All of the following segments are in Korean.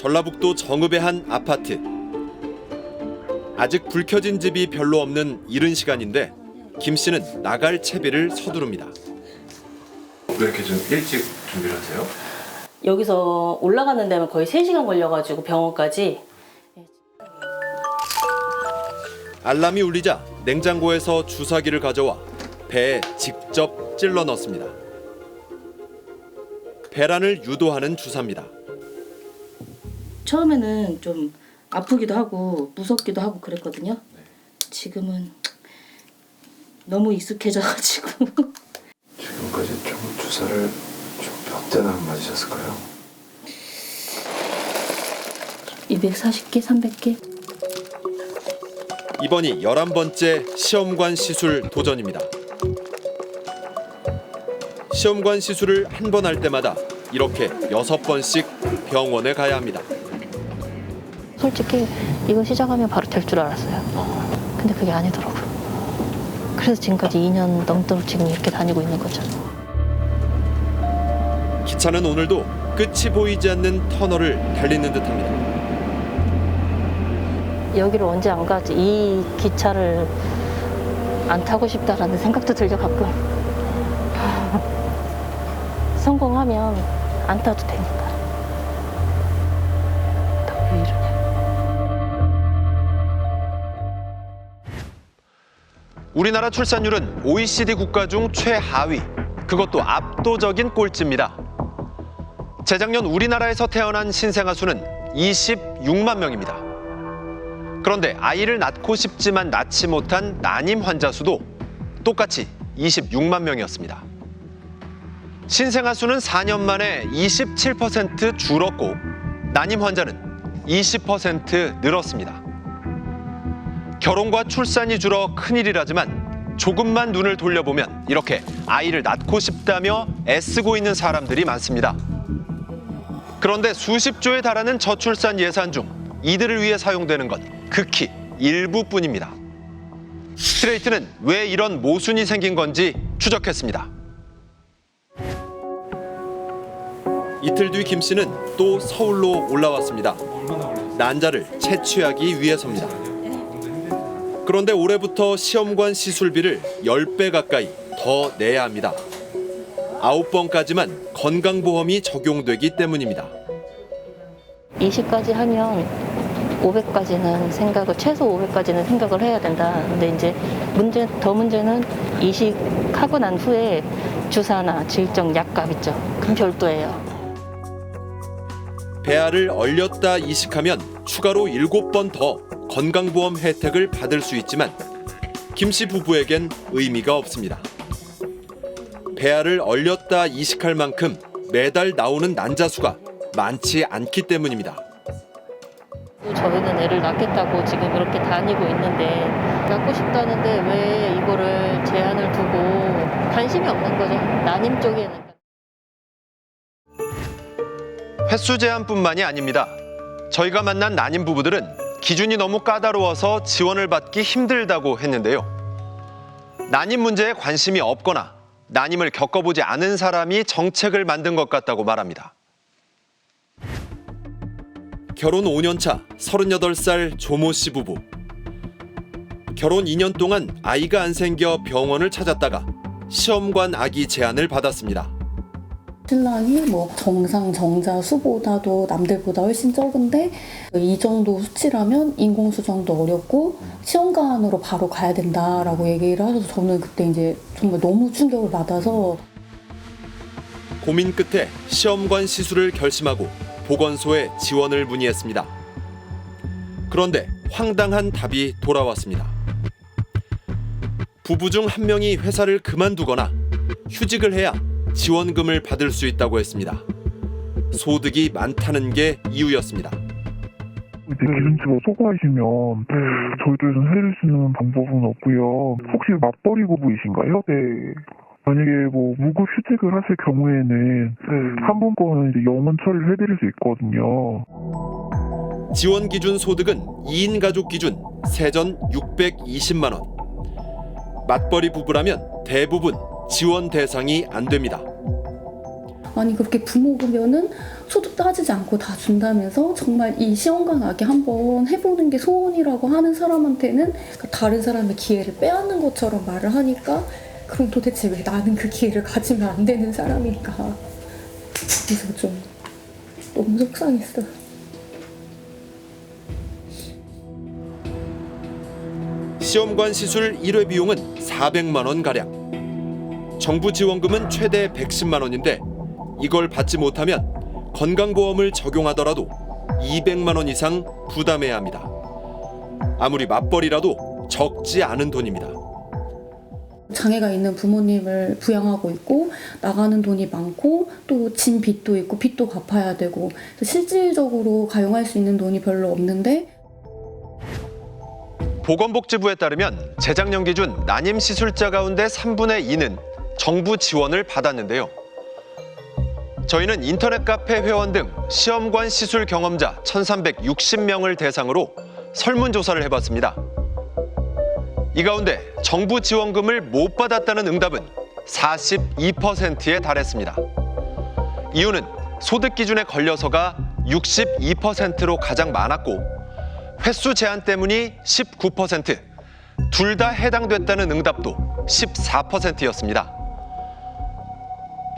전라북도 정읍의 한 아파트. 아직 불 켜진 집이 별로 없는 이른 시간인데 김 씨는 나갈 채비를 서두릅니다. 왜 이렇게 좀 일찍 준비를 하세요? 여기서 올라가는 데면 거의 3시간 걸려가지고 병원까지 알람이 울리자 냉장고에서 주사기를 가져와 배에 직접 찔러 넣습니다. 배란을 유도하는 주사입니다. 처음에는 좀 아프기도 하고 무섭기도 하고 그랬거든요. 지금은 너무 익숙해져가지고 지금까지 총 주사를 총몇 대나 맞으셨을까요? 240개, 300개 이번이 11번째 시험관 시술 도전입니다. 시험관 시술을 한 번 할 때마다 이렇게 여섯 번씩 병원에 가야 합니다. 솔직히 이거 시작하면 바로 될 줄 알았어요. 근데 그게 아니더라고요. 그래서 지금까지 2년 넘도록 지금 이렇게 다니고 있는 거죠. 기차는 오늘도 끝이 보이지 않는 터널을 달리는 듯합니다. 여기를 언제 안 가지? 이 기차를 안 타고 싶다라는 생각도 들죠 가끔. 성공하면 안 타도 되니까. 우리나라 출산율은 OECD 국가 중 최하위, 그것도 압도적인 꼴찌입니다. 재작년 우리나라에서 태어난 신생아 수는 26만 명입니다. 그런데 아이를 낳고 싶지만 낳지 못한 난임 환자 수도 똑같이 26만 명이었습니다. 신생아 수는 4년 만에 27% 줄었고 난임 환자는 20% 늘었습니다. 결혼과 출산이 줄어 큰일이라지만 조금만 눈을 돌려보면 이렇게 아이를 낳고 싶다며 애쓰고 있는 사람들이 많습니다. 그런데 수십 조에 달하는 저출산 예산 중 이들을 위해 사용되는 건 극히 일부뿐입니다. 스트레이트는 왜 이런 모순이 생긴 건지 추적했습니다. 이틀 뒤 김 씨는 또 서울로 올라왔습니다. 난자를 채취하기 위해서입니다. 그런데 올해부터 시험관 시술비를 10배 가까이 더 내야 합니다. 9번까지만 건강보험이 적용되기 때문입니다. 20까지 하면 500까지는 생각을 최소 500까지는 생각을 해야 된다. 근데 이제 문제 더 문제는 이식하고 난 후에 주사나 질적 약값 있죠. 그럼 별도예요. 배아를 얼렸다 이식하면 추가로 7번 더 건강보험 혜택을 받을 수 있지만 김 씨 부부에겐 의미가 없습니다. 배아를 얼렸다 이식할 만큼 매달 나오는 난자 수가 많지 않기 때문입니다. 저희는 애를 낳겠다고 지금 이렇게 다니고 있는데 낳고 싶다는데 왜 이거를 제한을 두고 관심이 없는 거죠. 난임 쪽에는. 횟수 제한뿐만이 아닙니다. 저희가 만난 난임 부부들은 기준이 너무 까다로워서 지원을 받기 힘들다고 했는데요. 난임 문제에 관심이 없거나 난임을 겪어보지 않은 사람이 정책을 만든 것 같다고 말합니다. 결혼 5년 차 38살 조모 씨 부부. 결혼 2년 동안 아이가 안 생겨 병원을 찾았다가 시험관 아기 제안을 받았습니다. 신랑이 뭐 정상 정자 수보다도 남들보다 훨씬 적은데 이 정도 수치라면 인공수정도 어렵고 시험관으로 바로 가야 된다라고 얘기를 하셔서 저는 그때 이제 정말 너무 충격을 받아서 고민 끝에 시험관 시술을 결심하고 보건소에 지원을 문의했습니다. 그런데 황당한 답이 돌아왔습니다. 부부 중 한 명이 회사를 그만두거나 휴직을 해야 지원금을 받을 수 있다고 했습니다. 소득이 많다는 게 이유였습니다. 이제 기준치가 소거하시면 저희들에서 해줄 수 있는 방법은 없고요. 혹시 맞벌이 부부이신가요? 네. 만약에 뭐 무급 휴직을 하실 경우에는 한분 거는 이제 영원 처리를 해드릴 수 있거든요. 지원 기준 소득은 2인 가족 기준 세전 620만 원. 맞벌이 부부라면 대부분 지원 대상이 안 됩니다. 아니 그렇게 부모면은 소득 따지지 않고 다 준다면서 정말 이 시험관 아기 한번 해보는 게 소원이라고 하는 사람한테는 그 다른 사람의 기회를 빼앗는 것처럼 말을 하니까 그럼 도대체 왜 나는 그 기회를 가지면 안 되는 사람일까 그래서 좀 너무 속상했어요. 시험관 시술 1회 비용은 400만 원 가량. 정부 지원금은 최대 110만 원인데 이걸 받지 못하면 건강보험을 적용하더라도 200만 원 이상 부담해야 합니다. 아무리 맞벌이라도 적지 않은 돈입니다. 장애가 있는 부모님을 부양하고 있고 나가는 돈이 많고 또 진 빚도 있고 빚도 갚아야 되고 실질적으로 가용할 수 있는 돈이 별로 없는데 보건복지부에 따르면 재작년 기준 난임 시술자 가운데 3분의 2는 정부 지원을 받았는데요. 저희는 인터넷 카페 회원 등 시험관 시술 경험자 1,360명을 대상으로 설문조사를 해봤습니다. 이 가운데 정부 지원금을 못 받았다는 응답은 42%에 달했습니다. 이유는 소득 기준에 걸려서가 62%로 가장 많았고 횟수 제한 때문이 19%, 둘 다 해당됐다는 응답도 14%였습니다.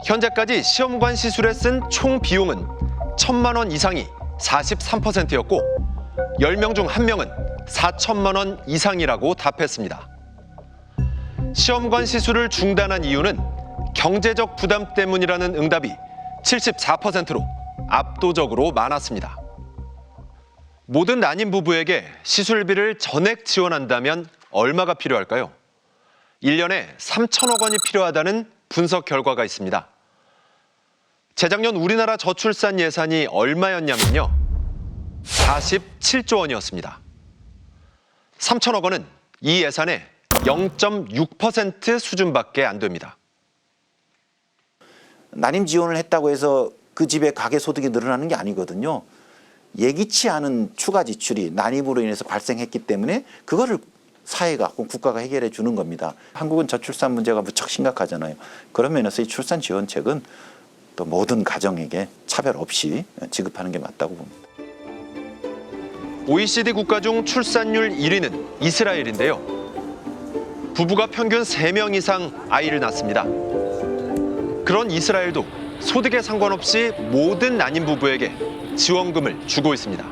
현재까지 시험관 시술에 쓴 총 비용은 1천만 원 이상이 43%였고 10명 중 1명은 4천만 원 이상이라고 답했습니다. 시험관 시술을 중단한 이유는 경제적 부담 때문이라는 응답이 74%로 압도적으로 많았습니다. 모든 난임 부부에게 시술비를 전액 지원한다면 얼마가 필요할까요? 1년에 3천억 원이 필요하다는 분석 결과가 있습니다. 재작년 우리나라 저출산 예산이 얼마였냐면요. 47조 원이었습니다. 3천억 원은 이 예산의 0.6% 수준밖에 안 됩니다. 난임 지원을 했다고 해서 그 집의 가계 소득이 늘어나는 게 아니거든요. 예기치 않은 추가 지출이 난임으로 인해서 발생했기 때문에 그거를 사회가 혹은 국가가 해결해 주는 겁니다. 한국은 저출산 문제가 무척 심각하잖아요. 그런 면에서 이 출산 지원책은 또 모든 가정에게 차별 없이 지급하는 게 맞다고 봅니다. OECD 국가 중 출산율 1위는 이스라엘인데요. 부부가 평균 3명 이상 아이를 낳습니다. 그런 이스라엘도 소득에 상관없이 모든 난임 부부에게 지원금을 주고 있습니다.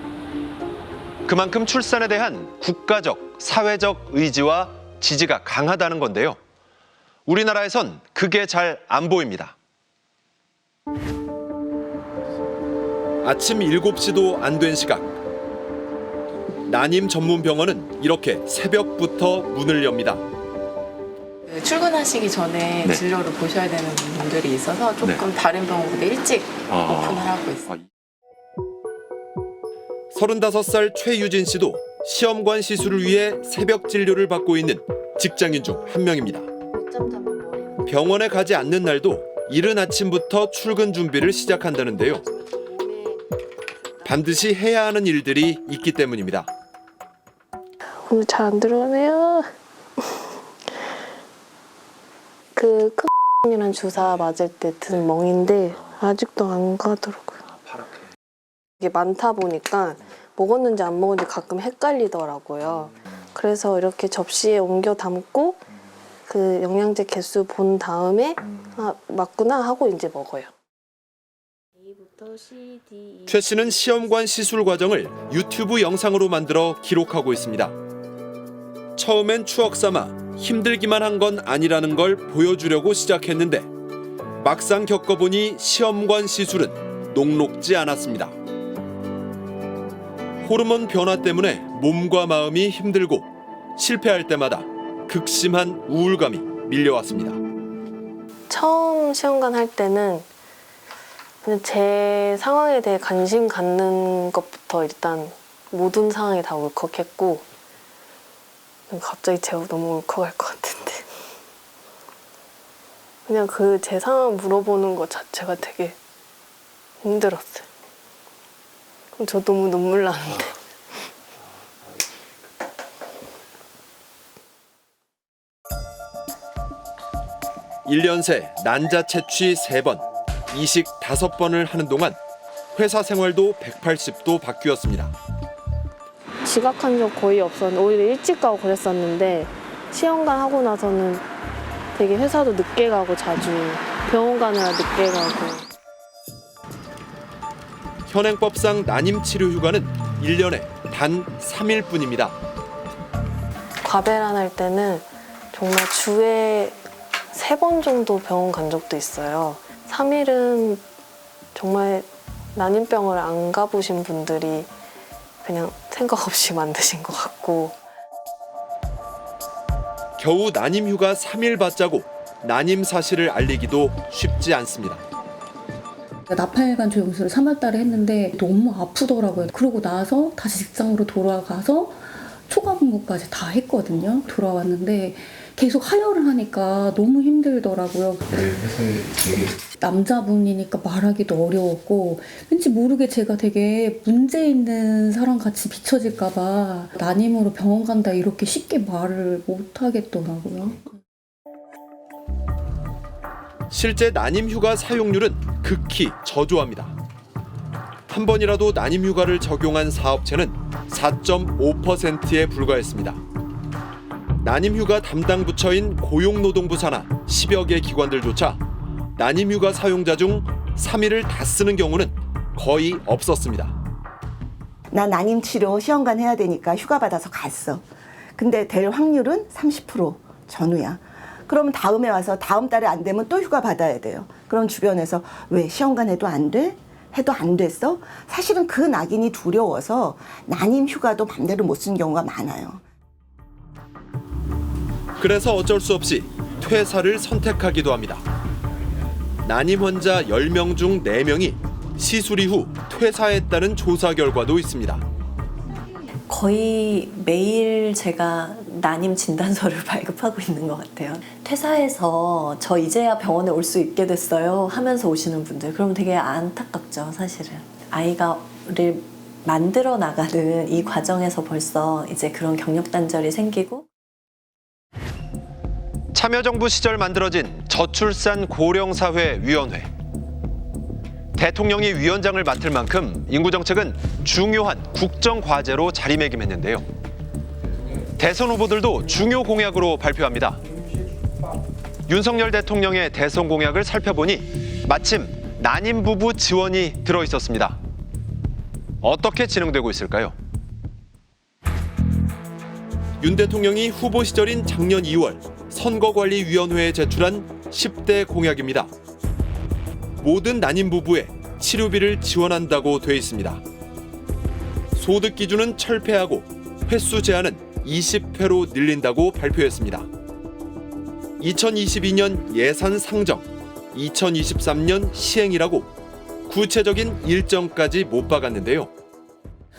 그만큼 출산에 대한 국가적, 사회적 의지와 지지가 강하다는 건데요. 우리나라에선 그게 잘 안 보입니다. 아침 7시도 안 된 시각. 난임 전문 병원은 이렇게 새벽부터 문을 엽니다. 그 출근하시기 전에 네. 진료를 보셔야 되는 분들이 있어서 조금 다른 병원보다 일찍 아. 오픈을 하고 있어요. 35살 최유진 씨도 시험관 시술을 위해 새벽 진료를 받고 있는 직장인 중 한 명입니다. 병원에 가지 않는 날도 이른 아침부터 출근 준비를 시작한다는데요. 반드시 해야 하는 일들이 있기 때문입니다. 오늘 잘 안 들어오네요. 그 큰이란 주사 맞을 때 든 멍인데 아직도 안 가더라고요. 이게 많다 보니까 먹었는지 안 먹었는지 가끔 헷갈리더라고요. 그래서 이렇게 접시에 옮겨 담고 그 영양제 개수 본 다음에 아 맞구나 하고 이제 먹어요. 최 씨는 시험관 시술 과정을 유튜브 영상으로 만들어 기록하고 있습니다. 처음엔 추억 삼아 힘들기만 한 건 아니라는 걸 보여주려고 시작했는데 막상 겪어보니 시험관 시술은 녹록지 않았습니다. 호르몬 변화 때문에 몸과 마음이 힘들고 실패할 때마다 극심한 우울감이 밀려왔습니다. 처음 시험관 할 때는 그냥 제 상황에 대해 관심 갖는 것부터 일단 모든 상황이 다 울컥했고 갑자기 제가 너무 울컥할 것 같은데 그냥 그 제 상황 물어보는 것 자체가 되게 힘들었어요. 저 너무 눈물 나는데. 일년새 난자 채취 세번 이식 다섯 번을 하는 동안 회사 생활도 180도 바뀌었습니다. 지각한 적 거의 없었는데 오히려 일찍 가고 그랬었는데 시험관 하고 나서는 되게 회사도 늦게 가고 자주 병원 가느라 늦게 가고 현행법상 난임 치료 휴가는 1년에 단 3일 뿐입니다. 과배란 할 때는 정말 주에 세 번 정도 병원 간 적도 있어요. 3일은 정말 난임병을 안 가보신 분들이 그냥 생각 없이 만드신 것 같고 겨우 난임 휴가 3일 받자고 난임 사실을 알리기도 쉽지 않습니다. 나팔관 조영수를 3월달에 했는데 너무 아프더라고요. 그러고 나서 다시 직장으로 돌아가서 초과 근무까지 다 했거든요. 돌아왔는데 계속 하혈을 하니까 너무 힘들더라고요. 남자분이니까 말하기도 어려웠고 왠지 모르게 제가 되게 문제 있는 사람 같이 비춰질까봐 난임으로 병원 간다 이렇게 쉽게 말을 못 하겠더라고요. 실제 난임 휴가 사용률은 극히 저조합니다. 한 번이라도 난임 휴가를 적용한 사업체는 4.5%에 불과했습니다. 난임 휴가 담당 부처인 고용노동부 산하 10여 개 기관들조차 난임 휴가 사용자 중 3일을 다 쓰는 경우는 거의 없었습니다. 나 난임 치료 시험관 해야 되니까 휴가 받아서 갔어. 근데 될 확률은 30% 전후야. 그러면 다음에 와서 다음 달에 안 되면 또 휴가 받아야 돼요. 그럼 주변에서 왜 시험관 해도 안 돼? 해도 안 됐어? 사실은 그 낙인이 두려워서 난임 휴가도 맘대로 못 쓰는 경우가 많아요. 그래서 어쩔 수 없이 퇴사를 선택하기도 합니다. 난임 환자 10명 중 4명이 시술 이후 퇴사했다는 조사 결과도 있습니다. 거의 매일 제가 난임 진단서를 발급하고 있는 것 같아요. 퇴사해서 저 이제야 병원에 올 수 있게 됐어요 하면서 오시는 분들 그럼 되게 안타깝죠 사실은 아이가를 만들어 나가는 이 과정에서 벌써 이제 그런 경력 단절이 생기고 참여정부 시절 만들어진 저출산 고령사회위원회. 대통령이 위원장을 맡을 만큼 인구정책은 중요한 국정과제로 자리매김했는데요. 대선 후보들도 중요 공약으로 발표합니다. 윤석열 대통령의 대선 공약을 살펴보니 마침 난임 부부 지원이 들어 있었습니다. 어떻게 진행되고 있을까요? 윤 대통령이 후보 시절인 작년 2월 선거관리위원회에 제출한 10대 공약입니다. 모든 난임 부부의 치료비를 지원한다고 돼 있습니다. 소득 기준은 철폐하고 횟수 제한은 20회로 늘린다고 발표했습니다. 2022년 예산 상정, 2023년 시행이라고 구체적인 일정까지 못 박았는데요.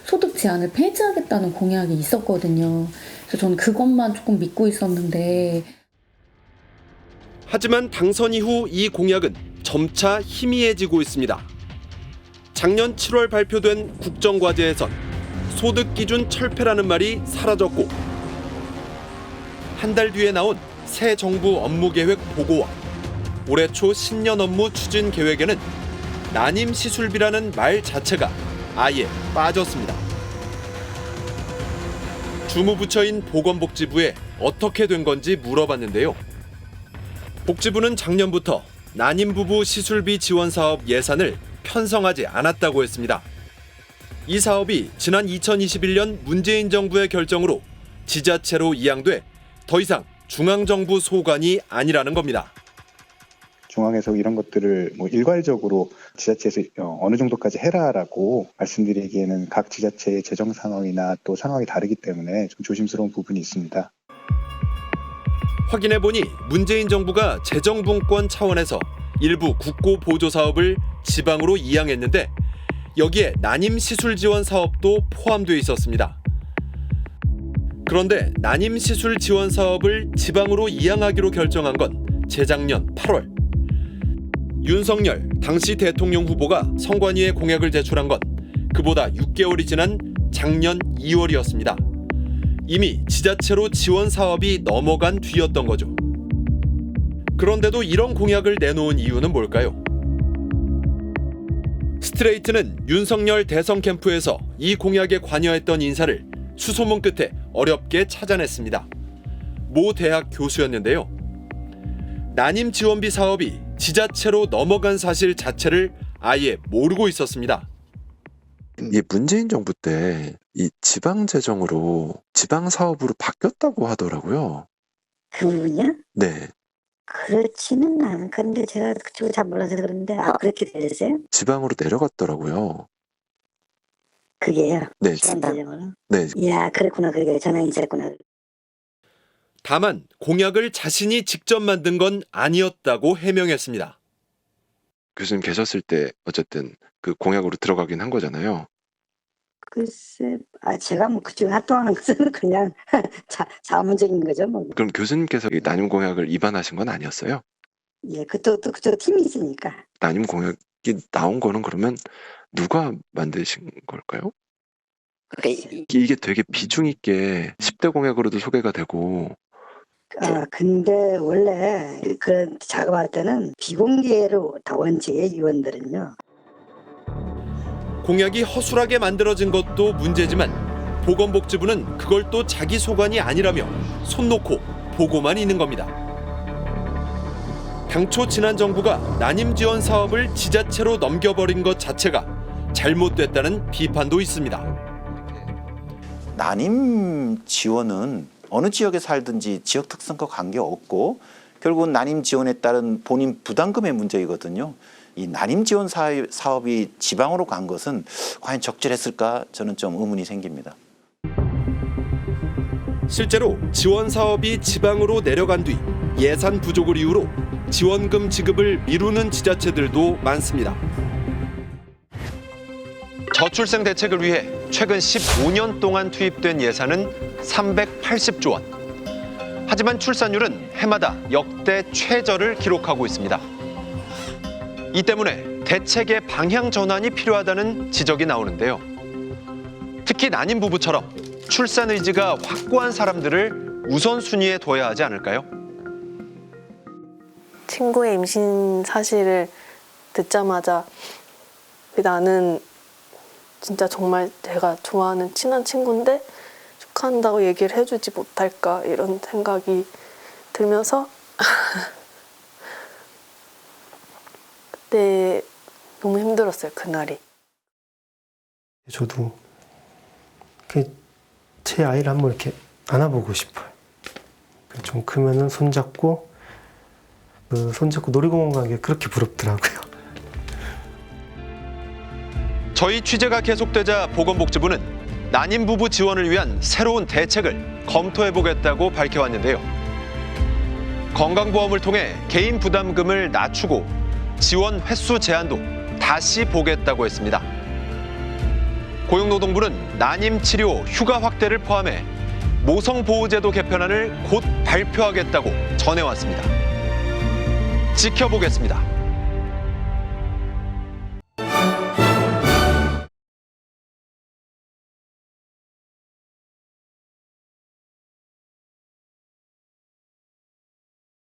소득 제한을 폐지하겠다는 공약이 있었거든요. 그래서 저는 그것만 조금 믿고 있었는데 하지만 당선 이후 이 공약은 점차 희미해지고 있습니다. 작년 7월 발표된 국정과제에선 소득 기준 철폐라는 말이 사라졌고 한 달 뒤에 나온 새 정부 업무 계획 보고와 올해 초 신년 업무 추진 계획에는 난임 시술비라는 말 자체가 아예 빠졌습니다. 주무부처인 보건복지부에 어떻게 된 건지 물어봤는데요. 복지부는 작년부터 난임 부부 시술비 지원 사업 예산을 편성하지 않았다고 했습니다. 이 사업이 지난 2021년 문재인 정부의 결정으로 지자체로 이양돼 더 이상 중앙정부 소관이 아니라는 겁니다. 중앙에서 이런 것들을 뭐 일괄적으로 지자체에서 어, 어느 정도까지 해라라고 말씀드리기에는 각 지자체의 재정 상황이나 또 상황이 다르기 때문에 좀 조심스러운 부분이 있습니다. 확인해 보니 문재인 정부가 재정분권 차원에서 일부 국고 보조 사업을 지방으로 이양했는데 여기에 난임 시술 지원 사업도 포함되어 있었습니다. 그런데 난임 시술 지원 사업을 지방으로 이양하기로 결정한 건 재작년 8월. 윤석열 당시 대통령 후보가 선관위에 공약을 제출한 건 그보다 6개월이 지난 작년 2월이었습니다. 이미 지자체로 지원 사업이 넘어간 뒤였던 거죠. 그런데도 이런 공약을 내놓은 이유는 뭘까요? 스트레이트는 윤석열 대선 캠프에서 이 공약에 관여했던 인사를 수소문 끝에 어렵게 찾아냈습니다. 모 대학 교수였는데요. 난임 지원비 사업이 지자체로 넘어간 사실 자체를 아예 모르고 있었습니다. 이 문재인 정부 때 이 지방 재정으로 지방 사업으로 바뀌었다고 하더라고요. 그 부분이요? 네. 그렇지는 않은데 제가 그쪽을 잘 몰라서 그런데 아 그렇게 됐어요? 지방으로 내려갔더라고요. 그게요? 네. 과정으로? 네. 이야 그랬구나 그게 전화가 있었구나 다만 공약을 자신이 직접 만든 건 아니었다고 해명했습니다. 교수님 계셨을 때 어쨌든 그 공약으로 들어가긴 한 거잖아요. 글쎄 아 제가 뭐 그쪽에 활동하는 것은 그냥 자, 자문적인 거죠 뭐 그럼 교수님께서 이 난임 공약을 위반하신 건 아니었어요? 예, 그쪽도 그쪽 팀이 있으니까 난임 공약이 나온 거는 그러면 누가 만드신 걸까요? 그, 이게 되게 비중 있게 10대 공약으로도 소개가 되고 아 근데 원래 그런 작업할 때는 비공개로 다 원칙에 위원들은요 공약이 허술하게 만들어진 것도 문제지만 보건복지부는 그걸 또 자기 소관이 아니라며 손 놓고 보고만 있는 겁니다. 당초 지난 정부가 난임 지원 사업을 지자체로 넘겨버린 것 자체가 잘못됐다는 비판도 있습니다. 난임 지원은 어느 지역에 살든지 지역 특성과 관계없고 결국은 난임 지원에 따른 본인 부담금의 문제이거든요. 이 난임 지원 사- 사업이 지방으로 간 것은 과연 적절했을까 저는 좀 의문이 생깁니다. 실제로 지원 사업이 지방으로 내려간 뒤 예산 부족을 이유로 지원금 지급을 미루는 지자체들도 많습니다. 저출생 대책을 위해 최근 15년 동안 투입된 예산은 380조 원. 하지만 출산율은 해마다 역대 최저를 기록하고 있습니다. 이 때문에 대책의 방향 전환이 필요하다는 지적이 나오는데요. 특히 난임 부부처럼 출산 의지가 확고한 사람들을 우선순위에 둬야 하지 않을까요? 친구의 임신 사실을 듣자마자 나는 진짜 정말 제가 좋아하는 친한 친구인데 축하한다고 얘기를 해주지 못할까 이런 생각이 들면서 그때 너무 힘들었어요 그날이. 저도 그제 아이를 한번 이렇게 안아보고 싶어요. 좀 크면은 손잡고 그 손잡고 놀이공원 가는 게 그렇게 부럽더라고요. 저희 취재가 계속되자 보건복지부는 난임 부부 지원을 위한 새로운 대책을 검토해 보겠다고 밝혀왔는데요. 건강보험을 통해 개인 부담금을 낮추고 지원 횟수 제한도 다시 보겠다고 했습니다. 고용노동부는 난임 치료 휴가 확대를 포함해 모성보호제도 개편안을 곧 발표하겠다고 전해왔습니다. 지켜보겠습니다.